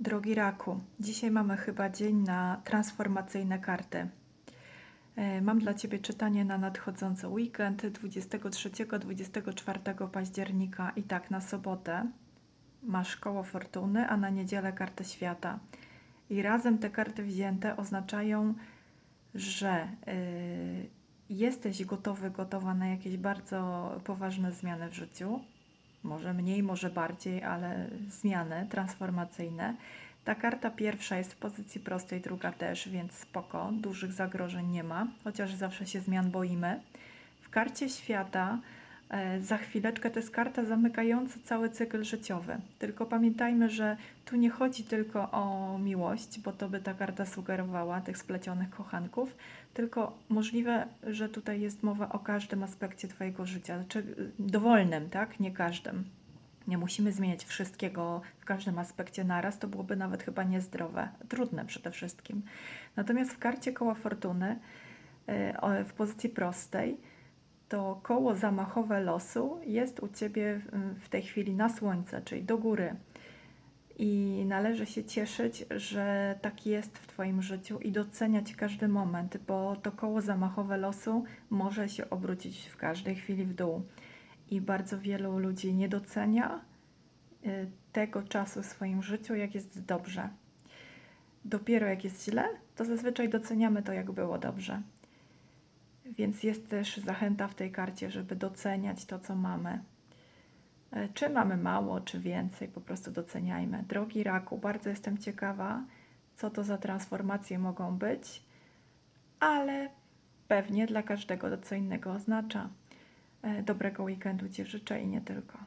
Drogi Raku, dzisiaj mamy chyba dzień na transformacyjne karty. E, Mam dla Ciebie czytanie na nadchodzący weekend 23-24 października i tak na sobotę masz koło fortuny, a na niedzielę kartę świata. I razem te karty wzięte oznaczają, że y, jesteś gotowy, gotowa na jakieś bardzo poważne zmiany w życiu. Może mniej, może bardziej, ale zmiany transformacyjne. Ta karta pierwsza jest w pozycji prostej, druga też, więc spoko, dużych zagrożeń nie ma, chociaż zawsze się zmian boimy. W karcie świata za chwileczkę to jest karta zamykająca cały cykl życiowy. Tylko pamiętajmy, że tu nie chodzi tylko o miłość, bo to by ta karta sugerowała, tych splecionych kochanków, tylko możliwe, że tutaj jest mowa o każdym aspekcie Twojego życia, znaczy y, dowolnym, tak? Nie każdym. Nie musimy zmieniać wszystkiego w każdym aspekcie naraz, to byłoby nawet chyba niezdrowe, trudne przede wszystkim. Natomiast w karcie koła fortuny o- w pozycji prostej to koło zamachowe losu jest u Ciebie w- tej chwili na słońce, czyli do góry. I należy się cieszyć, że tak jest w Twoim życiu i doceniać każdy moment, bo to koło zamachowe losu może się obrócić w każdej chwili w dół. I bardzo wielu ludzi nie docenia y, tego czasu w swoim życiu, jak jest dobrze. Dopiero jak jest źle, to zazwyczaj doceniamy to, jak było dobrze. Więc jest też zachęta w tej karcie, żeby doceniać to, co mamy. E, Czy mamy mało, czy więcej, po prostu doceniajmy. Drogi raku, bardzo jestem ciekawa, co to za transformacje mogą być, ale pewnie dla każdego to co innego oznacza. E, Dobrego weekendu Ci życzę i nie tylko.